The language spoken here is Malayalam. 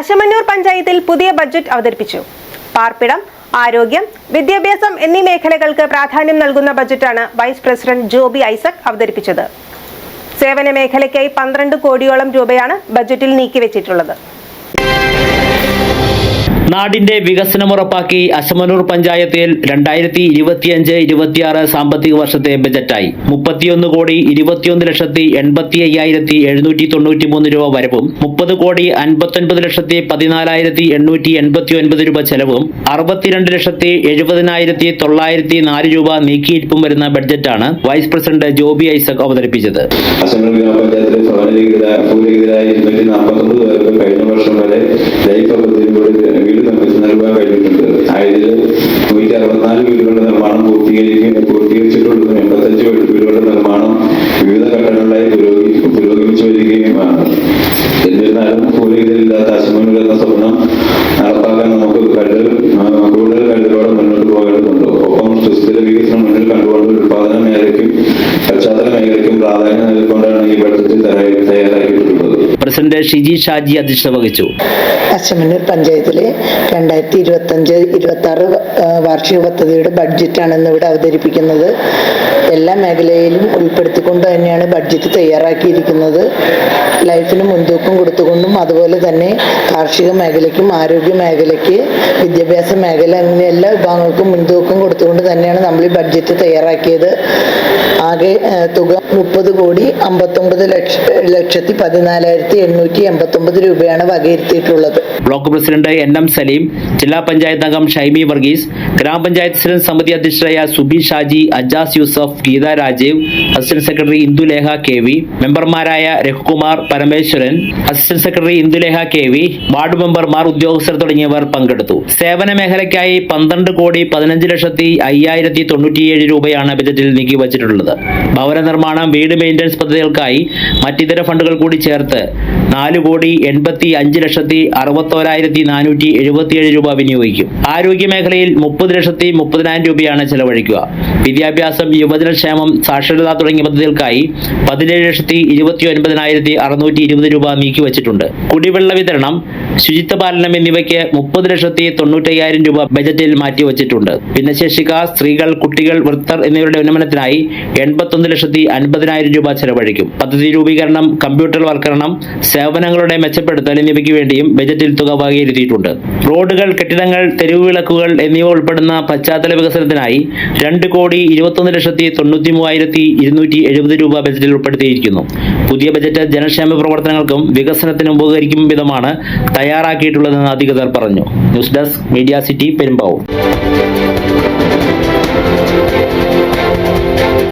അശമന്നൂർ പഞ്ചായത്തിൽ പുതിയ ബഡ്ജറ്റ് അവതരിപ്പിച്ചു. പാർപ്പിടം ആരോഗ്യം വിദ്യാഭ്യാസം എന്നീ മേഖലകൾക്ക് പ്രാധാന്യം നൽകുന്ന ബജറ്റാണ് വൈസ് പ്രസിഡന്റ് ജോബി ഐസക് അവതരിപ്പിച്ചത്. സേവന മേഖലയ്ക്കായി പന്ത്രണ്ട് കോടിയോളം രൂപയാണ് ബജറ്റിൽ നീക്കിവെച്ചിട്ടുള്ളത്. നാടിന്റെ വികസനം ഉറപ്പാക്കി അശമനൂർ പഞ്ചായത്തിൽ രണ്ടായിരത്തി ഇരുപത്തിയഞ്ച് ഇരുപത്തിയാറ് സാമ്പത്തിക വർഷത്തെ ബജറ്റായി. മുപ്പത്തിയൊന്ന് കോടി ഇരുപത്തിയൊന്ന് ലക്ഷത്തി എൺപത്തി അയ്യായിരത്തി എഴുന്നൂറ്റി തൊണ്ണൂറ്റി മൂന്ന് രൂപ വരവും. മുപ്പത് കോടി അൻപത്തൊൻപത് ലക്ഷത്തി പതിനാലായിരത്തി എണ്ണൂറ്റി എൺപത്തി ഒൻപത് രൂപ ചെലവും. അറുപത്തിരണ്ട് ലക്ഷത്തി എഴുപതിനായിരത്തി തൊള്ളായിരത്തി നാല് രൂപ നീക്കിയിരിപ്പും വരുന്ന ബഡ്ജറ്റാണ് വൈസ് പ്രസിഡന്റ് ജോബി ഐസക് അവതരിപ്പിച്ചത്. കഴിഞ്ഞ വർഷം വരെ ലൈഫ് പദ്ധതിയിലൂടെ അസംബ്ലി എന്ന സ്വപ്നം നടപ്പാക്കാൻ നമുക്ക് കരുതൽ ആ, കൂടുതൽ കരുതലോടെ മുന്നോട്ട് പോകേണ്ടതുണ്ട്. ഒപ്പം സുസ്ഥിര വികസനം മുന്നിൽ കണ്ടുകൊണ്ട് ഉൽപാദന മേഖലയ്ക്കും പശ്ചാത്തല മേഖലയ്ക്കും പ്രാധാന്യം നൽകിക്കൊണ്ടാണ് ഈ ബഡ്ജറ്റ് തയ്യാറാ- തയ്യാറാക്കിയിട്ടുള്ളത്. പ്രസിഡന്റ് ഷിജി ഷാജി അധ്യക്ഷത വഹിച്ചു. അച്ചമന്നൂർ പഞ്ചായത്തിലെ രണ്ടായിരത്തി ഇരുപത്തഞ്ച് ഇരുപത്തി ആറ് വാർഷിക പദ്ധതിയുടെ ബഡ്ജറ്റാണ് ഇന്ന് ഇവിടെ അവതരിപ്പിക്കുന്നത്. എല്ലാ മേഖലയിലും ഉൾപ്പെടുത്തിക്കൊണ്ട് തന്നെയാണ് ബഡ്ജറ്റ് തയ്യാറാക്കിയിരിക്കുന്നത്. ലൈഫിന് മുൻതൂക്കം കൊടുത്തുകൊണ്ടും അതുപോലെ തന്നെ കാർഷിക മേഖലയ്ക്കും ആരോഗ്യ മേഖലയ്ക്ക് വിദ്യാഭ്യാസ മേഖല അങ്ങനെ എല്ലാ വിഭാഗങ്ങൾക്കും മുൻതൂക്കം കൊടുത്തുകൊണ്ട് തന്നെയാണ് നമ്മൾ ഈ ബഡ്ജറ്റ് തയ്യാറാക്കിയത്. ആകെ തുക മുപ്പത് കോടി അമ്പത്തൊമ്പത് ലക്ഷ ലക്ഷത്തി പതിനാലായിരത്തി എണ്ണൂറ്റി എൺപത്തൊമ്പത് രൂപയാണ് വകയിരുത്തിയിട്ടുള്ളത്. Block president N M Salim Jilla Panchayat അംഗം ഷൈമി വർഗീസ് ഗ്രാമപഞ്ചായത്ത് സമിതി അധ്യക്ഷരായ Subi Shaji Ajas Yusuf Geetha Rajeev assistant secretary Indulekha K V മെമ്പർമാരായ Raghukumar Parameswaran assistant secretary Indulekha K V ward മെമ്പർമാർ ഉദ്യോഗസ്ഥർ തുടങ്ങിയവർ പങ്കെടുത്തു. സേവന മേഖലയ്ക്കായി പന്ത്രണ്ട് കോടി പതിനഞ്ച് ലക്ഷത്തി അയ്യായിരത്തി തൊണ്ണൂറ്റിയേഴ് രൂപയാണ് ബജറ്റിൽ നീക്കി വച്ചിട്ടുള്ളത്. ഭവന നിർമ്മാണം വീട് മെയിന്റനൻസ് പദ്ധതികൾക്കായി മറ്റിതര ഫണ്ടുകൾ കൂടി ചേർത്ത് നാല് കോടി എൺപത്തി അഞ്ച് ലക്ഷത്തി അറുപത്തോരായിരത്തി നാനൂറ്റി എഴുപത്തിയേഴ് രൂപ വിനിയോഗിക്കും. ആരോഗ്യ മേഖലയിൽ മുപ്പത് ലക്ഷത്തി മുപ്പതിനായിരം രൂപയാണ് ചെലവഴിക്കുക. വിദ്യാഭ്യാസം യുവജനക്ഷേമം സാക്ഷരത തുടങ്ങിയ പദ്ധതികൾക്കായി പതിനേഴ് ലക്ഷത്തി ഇരുപത്തി ഒൻപതിനായിരത്തി അറുന്നൂറ്റി ഇരുപത് രൂപ നീക്കി വച്ചിട്ടുണ്ട് കുടിവെള്ള വിതരണം ശുചിത്വ പാലനം എന്നിവയ്ക്ക് മുപ്പത് ലക്ഷത്തി തൊണ്ണൂറ്റയ്യായിരം രൂപ ബജറ്റിൽ മാറ്റിവച്ചിട്ടുണ്ട്. ഭിന്നശേഷിക്കാർ സ്ത്രീകൾ കുട്ടികൾ വൃത്തർ എന്നിവരുടെ ഉന്നമനത്തിനായി എൺപത്തൊന്ന് ലക്ഷത്തി അൻപതിനായിരം രൂപ ചെലവഴിക്കും. പദ്ധതി രൂപീകരണം കമ്പ്യൂട്ടർ വൽക്കരണം സേവനങ്ങളുടെ മെച്ചപ്പെടുത്തൽ എന്നിവയ്ക്ക് വേണ്ടിയും ബജറ്റിൽ തുക വകയിരുത്തിയിട്ടുണ്ട്. റോഡുകൾ കെട്ടിടങ്ങൾ തെരുവുവിളക്കുകൾ എന്നിവ ഉൾപ്പെടുന്ന പശ്ചാത്തല വികസനത്തിനായി രണ്ട് കോടി ഇരുപത്തൊന്ന് ലക്ഷത്തി തൊണ്ണൂറ്റി മൂവായിരത്തി ഇരുന്നൂറ്റി എഴുപത് രൂപ ബജറ്റിൽ ഉൾപ്പെടുത്തിയിരിക്കുന്നു. പുതിയ ബജറ്റ് ജനക്ഷേമ പ്രവർത്തനങ്ങൾക്കും വികസനത്തിനും ഉപകരിക്കും വിധമാണ് തയ്യാറാക്കിയിട്ടുള്ളതെന്ന് അധികൃതർ പറഞ്ഞു. News desk media city Perumbavoor.